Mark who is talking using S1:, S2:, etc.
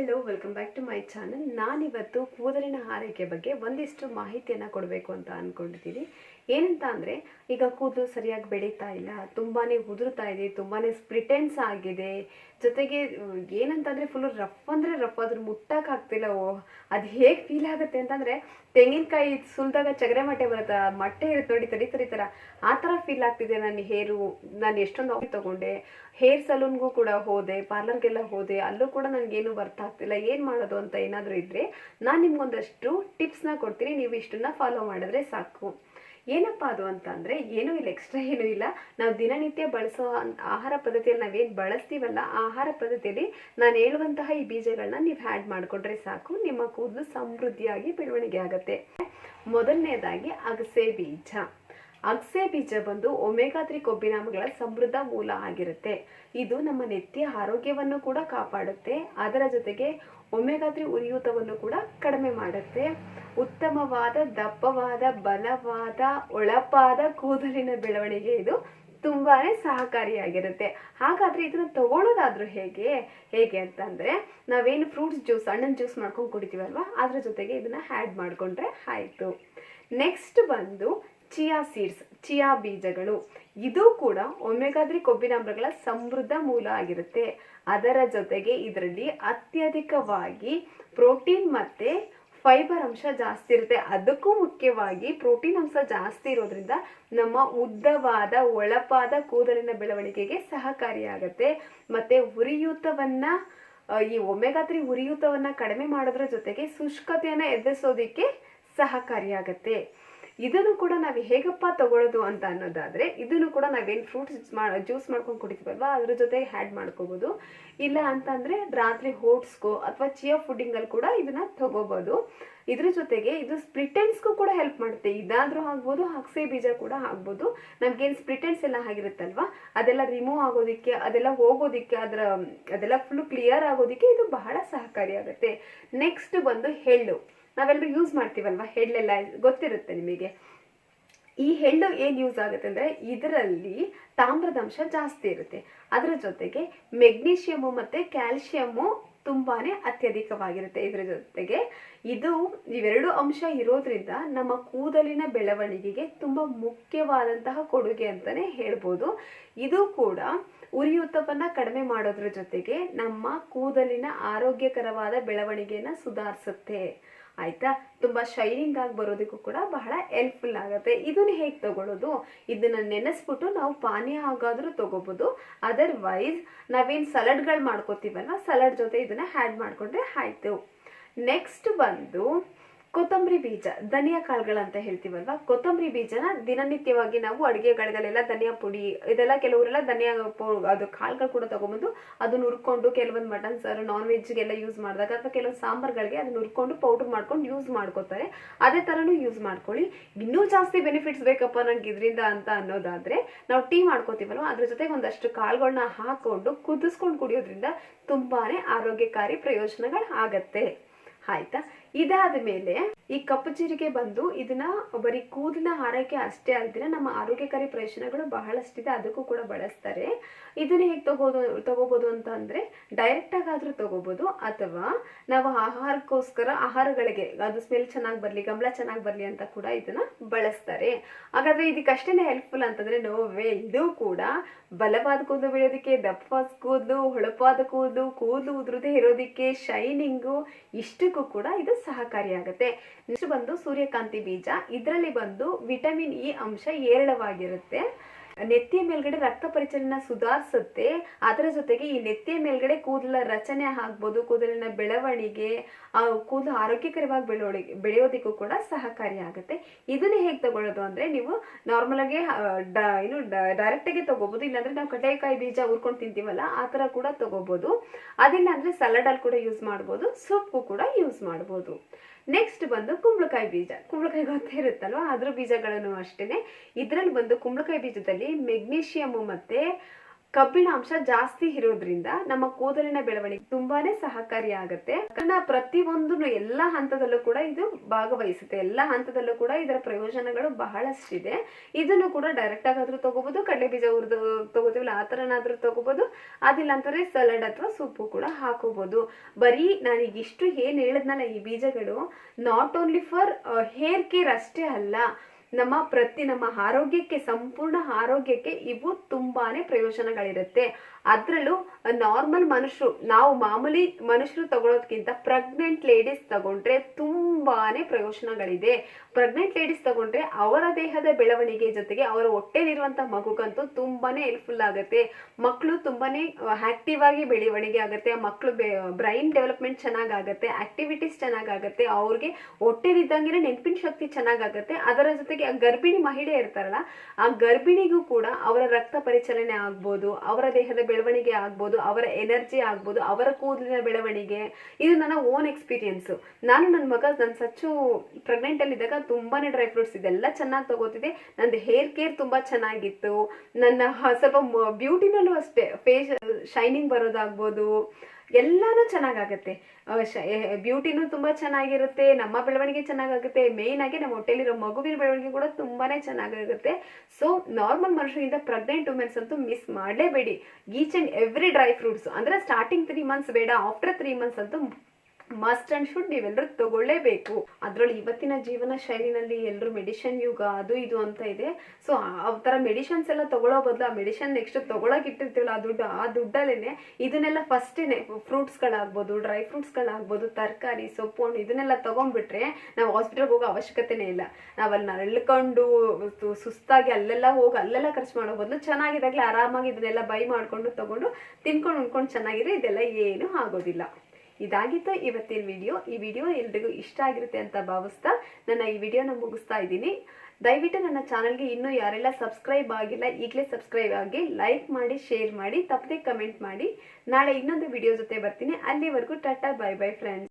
S1: Hello welcome back to my channel ನಾನಿವತ್ತು ಕೂದಲಿನ ಆರೈಕೆ ಬಗ್ಗೆ ಒಂದಿಷ್ಟು ಮಾಹಿತಿಯನ್ನು ಕೊಡಬೇಕು ಅಂತ ಅಂದ್ಕೊಂಡಿದ್ದೀನಿ ಏನಂತ ಅಂದರೆ, ಈಗ ಕೂದಲು ಸರಿಯಾಗಿ ಬೆಳೀತಾ ಇಲ್ಲ ತುಂಬಾ ಉದುರ್ತಾ ಇದೆ ತುಂಬಾ ಸ್ಪ್ರಿಟೆನ್ಸ್ ಆಗಿದೆ, ಜೊತೆಗೆ ಏನಂತಂದರೆ ಫುಲ್ಲು ರಫ್ ಅಂದರೆ ರಫ್ ಅದ್ರ ಮುಟ್ಟಕ್ಕಾಗ್ತಿಲ್ಲ ಓ, ಅದು ಹೇಗೆ ಫೀಲ್ ಆಗುತ್ತೆ ಅಂತಂದರೆ, ತೆಂಗಿನಕಾಯಿ ಸುಲಿದಾಗ ಚಗರೆ ಮಟ್ಟೆ ಬರುತ್ತೆ, ಮಟ್ಟೆ ಇರುತ್ತೆ ನೋಡಿ ತಡಿ ತರಿ ಥರ ಆ ಥರ ಫೀಲ್ ಆಗ್ತಿದೆ ನನ್ನ ಹೇರು ನಾನು ಎಷ್ಟೊಂದು ಆಫ್ ತಗೊಂಡೆ ಹೇರ್ ಸಲೂನ್ಗೂ ಕೂಡ ಹೋದೆ ಪಾರ್ಲರ್ಗೆಲ್ಲ ಹೋದೆ, ಅಲ್ಲೂ ಕೂಡ ನನಗೇನು ಬರ್ತಾ ಆಗ್ತಿಲ್ಲ, ಏನು ಮಾಡೋದು ಅಂತ ಏನಾದರೂ ಇದ್ದರೆ ನಾನು ನಿಮ್ಗೊಂದಷ್ಟು ಟಿಪ್ಸ್ನ ಕೊಡ್ತೀನಿ, ನೀವು ಇಷ್ಟನ್ನ ಫಾಲೋ ಮಾಡಿದ್ರೆ ಸಾಕು. ಏನಪ್ಪ ಅದು ಅಂತ ಅಂದರೆ ಏನೂ ಇಲ್ಲ ಎಕ್ಸ್ಟ್ರಾ ಏನೂ ಇಲ್ಲ. ನಾವು ದಿನನಿತ್ಯ ಬಳಸೋ ಆಹಾರ ಪದ್ಧತಿಯಲ್ಲಿ ನಾವೇನು ಬಳಸ್ತೀವಲ್ಲ, ಆಹಾರ ಪದ್ಧತಿಯಲ್ಲಿ ನಾನು ಹೇಳುವಂತಹ ಈ ಬೀಜಗಳನ್ನ ನೀವು ಹ್ಯಾಡ್ ಮಾಡಿಕೊಂಡ್ರೆ ಸಾಕು. ನಿಮ್ಮ ಕೂದಲು ಸಮೃದ್ಧಿಯಾಗಿ ಬೆಳವಣಿಗೆ ಆಗುತ್ತೆ. ಮೊದಲನೇದಾಗಿ ಅಗಸೆ ಬೀಜ. ಅಗಸೆ ಬೀಜ ಬಂದು ಒಮೆಗಾ ತ್ರೀ ಕೊಬ್ಬಿನಾಮಗಳ ಸಮೃದ್ಧ ಮೂಲ ಆಗಿರುತ್ತೆ. ಇದು ನಮ್ಮ ನೆತ್ತಿಯ ಆರೋಗ್ಯವನ್ನು ಕೂಡ ಕಾಪಾಡುತ್ತೆ. ಅದರ ಜೊತೆಗೆ ಒಮೆಗಾ ತ್ರೀ ಉರಿಯೂತವನ್ನು ಕೂಡ ಕಡಿಮೆ ಮಾಡುತ್ತೆ. ಉತ್ತಮವಾದ, ದಪ್ಪವಾದ, ಬಲವಾದ, ಒಳಪಾದ ಕೂದಲಿನ ಬೆಳವಣಿಗೆ ಇದು ತುಂಬಾನೇ ಸಹಕಾರಿಯಾಗಿರುತ್ತೆ. ಹಾಗಾದ್ರೆ ಇದನ್ನ ತಗೊಳ್ಳೋದಾದ್ರೂ ಹೇಗೆ? ಹೇಗೆ ಅಂತಂದ್ರೆ, ನಾವೇನು ಫ್ರೂಟ್ಸ್ ಜ್ಯೂಸ್ ಹಣ್ಣಿನ ಜ್ಯೂಸ್ ಮಾಡ್ಕೊಂಡು ಕುಡಿತೀವಲ್ವಾ? ಅದ್ರ ಜೊತೆಗೆ ಇದನ್ನ ಆ್ಯಡ್ ಮಾಡ್ಕೊಂಡ್ರೆ ಆಯ್ತು. ನೆಕ್ಸ್ಟ್ ಬಂದು ಚಿಯಾ ಸೀಡ್ಸ್ ಚಿಯಾ ಬೀಜಗಳು. ಇದು ಕೂಡ ಒಮೆಗಾದ್ರಿ ಕೊಬ್ಬಿನಾಮ್ಲಗಳ ಸಮೃದ್ಧ ಮೂಲ ಆಗಿರುತ್ತೆ. ಅದರ ಜೊತೆಗೆ ಇದರಲ್ಲಿ ಅತ್ಯಧಿಕವಾಗಿ ಪ್ರೋಟೀನ್ ಮತ್ತೆ ಫೈಬರ್ ಅಂಶ ಜಾಸ್ತಿ ಇರುತ್ತೆ. ಅದಕ್ಕೂ ಮುಖ್ಯವಾಗಿ ಪ್ರೋಟೀನ್ ಅಂಶ ಜಾಸ್ತಿ ಇರೋದ್ರಿಂದ ನಮ್ಮ ಉದ್ದವಾದ, ಒಳಪಾದ ಕೂದಲಿನ ಬೆಳವಣಿಗೆಗೆ ಸಹಕಾರಿಯಾಗತ್ತೆ. ಮತ್ತೆ ಉರಿಯೂತವನ್ನ ಈ ಒಮೆಗಾ ತ್ರೀ ಉರಿಯೂತವನ್ನ ಕಡಿಮೆ ಮಾಡೋದ್ರ ಜೊತೆಗೆ ಶುಷ್ಕತೆಯನ್ನ ಎದುರಿಸೋದಿಕ್ಕೆ ಸಹಕಾರಿಯಾಗತ್ತೆ. ಇದನ್ನು ಕೂಡ ನಾವು ಹೇಗಪ್ಪ ತಗೊಳ್ಳೋದು ಅಂತ ಅನ್ನೋದಾದ್ರೆ, ಇದನ್ನು ಕೂಡ ನಾವೇನು ಫ್ರೂಟ್ಸ್ ಮಾ ಜ್ಯೂಸ್ ಮಾಡ್ಕೊಂಡು ಕುಡಿತೀವಲ್ವಾ? ಅದ್ರ ಜೊತೆ ಹ್ಯಾಡ್ ಮಾಡ್ಕೋಬೋದು. ಇಲ್ಲ ಅಂತಂದ್ರೆ ರಾತ್ರಿ ಓಟ್ಸ್ಗೋ ಅಥವಾ ಚಿಯಾ ಫುಡ್ಡಿಂಗಲ್ಲಿ ಕೂಡ ಇದನ್ನ ತಗೋಬೋದು. ಇದ್ರ ಜೊತೆಗೆ ಇದು ಸ್ಪ್ರಿಟೆನ್ಸ್ಗೂ ಕೂಡ ಹೆಲ್ಪ್ ಮಾಡುತ್ತೆ. ಇದಾದ್ರೂ ಆಗ್ಬೋದು, ಅಗಸೆ ಬೀಜ ಕೂಡ ಆಗ್ಬೋದು. ನಮ್ಗೇನು ಸ್ಪ್ರಿಟೆನ್ಸ್ ಎಲ್ಲ ಆಗಿರುತ್ತಲ್ವಾ? ಅದೆಲ್ಲ ರಿಮೂವ್ ಆಗೋದಿಕ್ಕೆ, ಅದೆಲ್ಲ ಹೋಗೋದಿಕ್ಕೆ, ಅದರ, ಅದೆಲ್ಲ ಫುಲ್ ಕ್ಲಿಯರ್ ಆಗೋದಿಕ್ಕೆ ಇದು ಬಹಳ ಸಹಕಾರಿಯಾಗುತ್ತೆ ನೆಕ್ಸ್ಟ್ ಬಂದು ಎಳ್ಳು ನಾವೆಲ್ಲರೂ ಯೂಸ್ ಮಾಡ್ತೀವಲ್ವಾ? ಹೆಳ್ಳೆಲ್ಲ ಗೊತ್ತಿರುತ್ತೆ ನಿಮಗೆ. ಈ ಹೆಳ್ಳು ಏನು ಯೂಸ್ ಆಗುತ್ತೆ ಅಂದರೆ ಇದರಲ್ಲಿ ತಾಮ್ರದ ಅಂಶ ಜಾಸ್ತಿ ಇರುತ್ತೆ. ಅದರ ಜೊತೆಗೆ ಮೆಗ್ನೀಷಿಯಮು ಮತ್ತು ಕ್ಯಾಲ್ಶಿಯಮು ತುಂಬಾನೇ ಅತ್ಯಧಿಕವಾಗಿರುತ್ತೆ. ಇದರ ಜೊತೆಗೆ ಇದು ಇವೆರಡು ಅಂಶ ಇರೋದ್ರಿಂದ ನಮ್ಮ ಕೂದಲಿನ ಬೆಳವಣಿಗೆಗೆ ತುಂಬ ಮುಖ್ಯವಾದಂತಹ ಕೊಡುಗೆ ಅಂತಲೇ ಹೇಳ್ಬೋದು. ಇದು ಕೂಡ ಉರಿಯೂತವನ್ನು ಕಡಿಮೆ ಮಾಡೋದ್ರ ಜೊತೆಗೆ ನಮ್ಮ ಕೂದಲಿನ ಆರೋಗ್ಯಕರವಾದ ಬೆಳವಣಿಗೆಯನ್ನು ಸುಧಾರಿಸುತ್ತೆ. ಆಯ್ತಾ? ತುಂಬಾ ಶೈನಿಂಗ್ ಆಗಿ ಬರೋದಕ್ಕೂ ಕೂಡ ಬಹಳ ಹೆಲ್ಪ್ಫುಲ್ ಆಗುತ್ತೆ. ಇದನ್ನ ಹೇಗೆ ತಗೊಳ್ಳೋದು ಇದನ್ನ ನೆನೆಸ್ಬಿಟ್ಟು ನಾವು ಪಾನೀಯ ಆಗಾದರೂ ತಗೋಬಹುದು ಅದರ್ವೈಸ್ ನಾವೇನು ಸಲಾಡ್ಗಳು ಮಾಡ್ಕೋತೀವಲ್ವ? ಸಲಾಡ್ ಜೊತೆ ಇದನ್ನ ಹ್ಯಾಡ್ ಮಾಡ್ಕೊಂಡ್ರೆ ಆಯ್ತು. ನೆಕ್ಸ್ಟ್ ಬಂದು ಕೊತ್ತಂಬರಿ ಬೀಜ, ಧನಿಯಾ ಕಾಳುಗಳಂತ ಹೇಳ್ತೀವಲ್ವಾ? ಕೊತ್ತಂಬರಿ ಬೀಜನ ದಿನನಿತ್ಯವಾಗಿ ನಾವು ಅಡುಗೆಗಳಿಗೆಲ್ಲ ಧನಿಯಾ ಪುಡಿ, ಇದೆಲ್ಲ ಕೆಲವರೆಲ್ಲ ಧನಿಯಾ ಅದು ಕಾಳುಗಳು ಕೂಡ ತಗೊಂಬಂದು ಅದನ್ನ ಹುರ್ಕೊಂಡು ಕೆಲವೊಂದು ಮಟನ್ ಸಾರು ನಾನ್ ವೆಜ್ಗೆಲ್ಲ ಯೂಸ್ ಮಾಡಿದಾಗ ಅಥವಾ ಕೆಲವೊಂದು ಸಾಂಬಾರ್ಗಳಿಗೆ ಅದನ್ನ ಹುರ್ಕೊಂಡು ಪೌಡರ್ ಮಾಡ್ಕೊಂಡು ಯೂಸ್ ಮಾಡ್ಕೋತಾರೆ. ಅದೇ ಥರನೂ ಯೂಸ್ ಮಾಡ್ಕೊಳ್ಳಿ. ಇನ್ನೂ ಜಾಸ್ತಿ ಬೆನಿಫಿಟ್ಸ್ ಬೇಕಪ್ಪ ನನಗೆ ಇದರಿಂದ ಅಂತ ಅನ್ನೋದಾದ್ರೆ, ನಾವು ಟೀ ಮಾಡ್ಕೋತೀವಲ್ವ? ಅದ್ರ ಜೊತೆಗೆ ಒಂದಷ್ಟು ಕಾಳುಗಳನ್ನ ಹಾಕೊಂಡು ಕುದಿಸ್ಕೊಂಡು ಕುಡಿಯೋದ್ರಿಂದ ತುಂಬಾನೇ ಆರೋಗ್ಯಕಾರಿ ಪ್ರಯೋಜನಗಳು ಆಗತ್ತೆ. ಆಯ್ತಾ? ಇದಾದ ಮೇಲೆ ಈ ಕಪ್ಪು ಜೀರಿಗೆ ಬಂದು ಇದನ್ನ ಬರೀ ಕೂದಲಿನ ಆರೈಕೆ ಅಷ್ಟೇ ಅಲ್ದಿರ ನಮ್ಮ ಆರೋಗ್ಯಕಾರಿ ಪ್ರಯೋಜನಗಳು ಬಹಳಷ್ಟಿದೆ, ಅದಕ್ಕೂ ಕೂಡ ಬಳಸ್ತಾರೆ. ಇದನ್ನ ಹೇಗೆ ತಗೋದು ತಗೋಬಹುದು ಅಂತ ಅಂದ್ರೆ ಡೈರೆಕ್ಟ್ ಆಗಾದ್ರೂ ತಗೋಬಹುದು ಅಥವಾ ನಾವು ಆಹಾರಕ್ಕೋಸ್ಕರ ಆಹಾರಗಳಿಗೆ, ಅದು ಸ್ಮೆಲ್ ಚೆನ್ನಾಗಿ ಬರ್ಲಿ ಗಮಲ ಚೆನ್ನಾಗಿ ಬರ್ಲಿ ಅಂತ ಕೂಡ ಇದನ್ನ ಬಳಸ್ತಾರೆ. ಹಾಗಾದ್ರೆ ಇದಕ್ಕಷ್ಟೇನೆ ಹೆಲ್ಪ್ಫುಲ್ ಅಂತಂದ್ರೆ ನೋವೇ ಇದು ಕೂಡ ಬಲವಾದ ಕೂದಲು ಬೆಳೆಯೋದಕ್ಕೆ ದಪ್ಪವಾದ ಕೂದಲು, ಹೊಳಪಾದ ಕೂದಲು ಕೂದಲು ಉದುರದೇ ಇರೋದಕ್ಕೆ ಶೈನಿಂಗು ಇಷ್ಟಕ್ಕೂ ಕೂಡ ಇದು ಸಹಕಾರಿಯಾಗುತ್ತೆ. ನೆಕ್ಸ್ಟ್ ಬಂದು ಸೂರ್ಯಕಾಂತಿ ಬೀಜ. ಇದರಲ್ಲಿ ಬಂದು ವಿಟಮಿನ್ ಇ ಅಂಶ ಏರಳವಾಗಿರುತ್ತೆ ನೆತ್ತಿಯ ಮೇಲ್ಗಡೆ ರಕ್ತ ಪರಿಚಲನ ಸುಧಾರಿಸುತ್ತೆ. ಅದರ ಜೊತೆಗೆ ಈ ನೆತ್ತಿಯ ಮೇಲ್ಗಡೆ ಕೂದಲ ರಚನೆ ಆಗ್ಬೋದು, ಕೂದಲಿನ ಬೆಳವಣಿಗೆ ಕೂದಲು ಆರೋಗ್ಯಕರವಾಗಿ ಬೆಳವಣಿಗೆ, ಬೆಳೆಯೋದಿಕ್ಕೂ ಕೂಡ ಸಹಕಾರಿಯಾಗುತ್ತೆ ಇದನ್ನ ಹೇಗೆ ತಗೊಳ್ಳೋದು ಅಂದ್ರೆ ನೀವು ನಾರ್ಮಲ್ ಆಗಿ ಏನು ಡೈರೆಕ್ಟ್ ಆಗಿ ತಗೋಬಹುದು ಇಲ್ಲಾಂದ್ರೆ ನಾವು ಕಡಲೆಕಾಯಿ ಬೀಜ ಹುರ್ಕೊಂಡು ತಿಂತೀವಲ್ಲ, ಆ ತರ ಕೂಡ ತಗೋಬಹುದು ಅದಿಲ್ಲ ಅಂದ್ರೆ ಸಲಾಡ್ ಅಲ್ಲಿ ಕೂಡ ಯೂಸ್ ಮಾಡ್ಬೋದು ಸೊಪ್ಪು ಕೂಡ ಯೂಸ್ ಮಾಡ್ಬೋದು. ನೆಕ್ಸ್ಟ್ ಬಂದು ಕುಂಬಳಕಾಯಿ ಬೀಜ. ಕುಂಬಳಕಾಯಿ ಗೊತ್ತೇ ಇರುತ್ತಲ್ವ? ಅದ್ರ ಬೀಜಗಳನ್ನು ಅಷ್ಟೇನೆ. ಇದರಲ್ಲಿ ಬಂದು ಕುಂಬಳಕಾಯಿ ಬೀಜದಲ್ಲಿ ಮೆಗ್ನೀಷಿಯಮ್ ಮತ್ತೆ ಕಬ್ಬಿಣಾಂಶ ಜಾಸ್ತಿ ಇರೋದ್ರಿಂದ ನಮ್ಮ ಕೂದಲಿನ ಬೆಳವಣಿಗೆ ತುಂಬಾನೇ ಸಹಕಾರಿಯಾಗುತ್ತೆ ಪ್ರತಿ ಪ್ರತಿಯೊಂದು ಎಲ್ಲಾ ಹಂತದಲ್ಲೂ ಕೂಡ ಇದು ಭಾಗವಹಿಸುತ್ತೆ. ಎಲ್ಲಾ ಹಂತದಲ್ಲೂ ಕೂಡ ಇದರ ಪ್ರಯೋಜನಗಳು ಬಹಳಷ್ಟಿದೆ. ಇದನ್ನು ಕೂಡ ಡೈರೆಕ್ಟ್ ಆಗಾದ್ರೂ ತಗೋಬಹುದು ಕಡಲೆ ಬೀಜ ಹುರಿದು ತಗೋತೀವಲ್ಲ, ಆ ಥರನಾದ್ರೂ ತಗೋಬಹುದು ಅದಿಲ್ಲ ಅಂತಂದ್ರೆ ಸಲಾಡ್ ಅಥವಾ ಸೂಪು ಕೂಡ ಹಾಕೋಬಹುದು ಬರೀ ನಾನೀಗ ಇಷ್ಟು ಏನ್ ಹೇಳಿದ್ನಲ್ಲ ಈ ಬೀಜಗಳು not only for hair care ಅಷ್ಟೇ ಅಲ್ಲ ನಮ್ಮ ಪ್ರತಿ ನಮ್ಮ ಆರೋಗ್ಯಕ್ಕೆ ಸಂಪೂರ್ಣ ಆರೋಗ್ಯಕ್ಕೆ ಇವು ತುಂಬಾನೇ ಪ್ರಯೋಜನಗಳಿರುತ್ತೆ. ಅದರಲ್ಲೂ ನಾರ್ಮಲ್ ಮನುಷ್ಯರು ನಾವು ಮಾಮೂಲಿ ಮನುಷ್ಯರು ತಗೊಳೋದ್ಕಿಂತ ಪ್ರೆಗ್ನೆಂಟ್ ಲೇಡೀಸ್ ತಗೊಂಡ್ರೆ ತುಂಬಾನೇ ಪ್ರಯೋಜನಗಳಿದೆ. ಪ್ರೆಗ್ನೆಂಟ್ ಲೇಡೀಸ್ ತಗೊಂಡ್ರೆ ಅವರ ದೇಹದ ಬೆಳವಣಿಗೆ ಜೊತೆಗೆ ಅವರ ಹೊಟ್ಟೆಲಿರುವಂತ ಮಗುಗಂತೂ ತುಂಬಾನೇ ಹೆಲ್ಪ್ಫುಲ್ ಆಗುತ್ತೆ. ಮಕ್ಕಳು ತುಂಬಾನೇ ಆಕ್ಟಿವ್ ಆಗಿ ಬೆಳವಣಿಗೆ ಆಗುತ್ತೆ. ಮಕ್ಕಳು ಬ್ರೈನ್ ಡೆವಲಪ್ಮೆಂಟ್ ಚೆನ್ನಾಗಾಗತ್ತೆ ಆಕ್ಟಿವಿಟೀಸ್ ಚೆನ್ನಾಗಾಗತ್ತೆ ಅವ್ರಿಗೆ ಹೊಟ್ಟೆಲಿದ್ದಂಗೆ ನೆನಪಿನ ಶಕ್ತಿ ಚೆನ್ನಾಗಾಗತ್ತೆ ಅದರ ಜೊತೆಗೆ ಗರ್ಭಿಣಿ ಮಹಿಳೆ ಇರ್ತಾರಲ್ಲ, ಆ ಗರ್ಭಿಣಿಗೂ ಕೂಡ ಅವರ ರಕ್ತ ಪರಿಚಲನೆ ಆಗ್ಬೋದು, ಅವರ ದೇಹದ ಬೆಳವಣಿಗೆ ಆಗ್ಬೋದು, ಅವರ ಎನರ್ಜಿ ಆಗ್ಬೋದು, ಅವರ ಕೂದಲಿನ ಬೆಳವಣಿಗೆ. ಇದು ನನ್ನ ಓನ್ ಎಕ್ಸ್ಪೀರಿಯನ್ಸ್ ನಾನು ನನ್ನ ಮಗ, ನನ್ನ ಸಚ್ಚು ಪ್ರೆಗ್ನೆಂಟಲ್ಲಿದ್ದಾಗ ತುಂಬಾನೇ ಡ್ರೈ ಫ್ರೂಟ್ಸ್ ಇದೆಲ್ಲ ಚೆನ್ನಾಗಿ ತಗೋತಿದ್ದೆ. ನಂದು ಹೇರ್ ಕೇರ್ ತುಂಬ ಚೆನ್ನಾಗಿತ್ತು. ನನ್ನ ಸ್ವಲ್ಪ ಬ್ಯೂಟಿನಲ್ಲೂ ಅಷ್ಟೇ. ಫೇಸ್ ಶೈನಿಂಗ್ ಬರೋದಾಗ್ಬೋದು. ಎಲ್ಲಾನು ಚೆನ್ನಾಗಾಗತ್ತೆ. ಬ್ಯೂಟಿನೂ ತುಂಬಾ ಚೆನ್ನಾಗಿರುತ್ತೆ, ನಮ್ಮ ಬೆಳವಣಿಗೆ ಚೆನ್ನಾಗಾಗುತ್ತೆ ಮೇನ್ ಆಗಿ ನಮ್ಮ ಹೊಟ್ಟೆಲಿರೋ ಮಗುವಿನ ಬೆಳವಣಿಗೆ ಕೂಡ ತುಂಬಾನೇ ಚೆನ್ನಾಗಾಗುತ್ತೆ. ಸೊ ನಾರ್ಮಲ್ ಮನುಷ್ಯರಿಂದ ಪ್ರೆಗ್ನೆಂಟ್ ವುಮೆನ್ಸ್ ಅಂತೂ miss ಮಾಡಲೇಬೇಡಿ. Each and every dry fruits ಅಂದ್ರೆ ಸ್ಟಾರ್ಟಿಂಗ್ ತ್ರೀ ಮಂತ್ಸ್ ಬೇಡ ಆಫ್ಟರ್ ತ್ರೀ ಮಂತ್ಸ್ ಅಂತೂ ಮಸ್ಟ್ ಅಂಡ್ ಶುಡ್ ನೀವೆಲ್ಲರೂ ತಗೊಳ್ಳೇಬೇಕು. ಅದ್ರಲ್ಲಿ ಇವತ್ತಿನ ಜೀವನ ಶೈಲಿನಲ್ಲಿ ಎಲ್ಲರೂ ಮೆಡಿಷನ್ ಯುಗ ಅದು ಇದು ಅಂತ ಇದೆ. ಸೊ ಆ ಮೆಡಿಷನ್ಸ್ ಎಲ್ಲ ತಗೊಳ್ಳೋ ಬದಲು ಆ ಮೆಡಿಷನ್ ನೆಕ್ಸ್ಟ್ ತಗೊಳಕ್ ಇಟ್ಟಿರ್ತೀವಲ್ಲ, ಆ ದುಡ್ಡು, ಆ ದುಡ್ಡಲ್ಲೇನೆ ಇದನ್ನೆಲ್ಲ ಫಸ್ಟೇನೆ ಫ್ರೂಟ್ಸ್ಗಳಾಗ್ಬೋದು, ಡ್ರೈ ಫ್ರೂಟ್ಸ್ಗಳಾಗ್ಬೋದು, ತರಕಾರಿ, ಸೊಪ್ಪು, ಹಣ್ಣು ಇದನ್ನೆಲ್ಲ ತಗೊಂಡ್ಬಿಟ್ರೆ ನಾವು ಹಾಸ್ಪಿಟಲ್ಗೆ ಹೋಗೋ ಅವಶ್ಯಕತೆನೇ ಇಲ್ಲ. ನಾವಲ್ಲಿ ನರಳ್ಕೊಂಡು ಸುಸ್ತಾಗಿ ಅಲ್ಲೆಲ್ಲ ಹೋಗಿ ಅಲ್ಲೆಲ್ಲ ಖರ್ಚು ಮಾಡೋ ಬದಲು ಚೆನ್ನಾಗಿದ್ದಾಗಲೇ ಆರಾಮಾಗಿ ಇದನ್ನೆಲ್ಲ ಬೈ ಮಾಡ್ಕೊಂಡು ತಗೊಂಡು ತಿನ್ಕೊಂಡು ಉಣ್ಕೊಂಡು ಚೆನ್ನಾಗಿದ್ರೆ ಇದೆಲ್ಲ ಏನು ಆಗೋದಿಲ್ಲ. ಇದಾಗಿತ್ತು. ಇವತ್ತಿನ ವಿಡಿಯೋ ಈ ವಿಡಿಯೋ ಎಲ್ರಿಗೂ ಇಷ್ಟ ಆಗಿರುತ್ತೆ ಅಂತ ಭಾವಿಸ್ತಾ ನನ್ನ ಈ ವಿಡಿಯೋನ ಮುಗಿಸ್ತಾ ಇದ್ದೀನಿ. ದಯವಿಟ್ಟು ನನ್ನ ಚಾನಲ್ಗೆ ಇನ್ನೂ ಯಾರೆಲ್ಲ ಸಬ್ಸ್ಕ್ರೈಬ್ ಆಗಿಲ್ಲ, ಈಗಲೇ ಸಬ್ಸ್ಕ್ರೈಬ್ ಆಗಿ ಲೈಕ್ ಮಾಡಿ, ಶೇರ್ ಮಾಡಿ, ತಪ್ಪದೆ ಕಮೆಂಟ್ ಮಾಡಿ. ನಾಳೆ ಇನ್ನೊಂದು ವಿಡಿಯೋ ಜೊತೆ ಬರ್ತೀನಿ. ಅಲ್ಲಿವರೆಗೂ ಟಾಟಾ, ಬೈ ಬೈ ಫ್ರೆಂಡ್ಸ್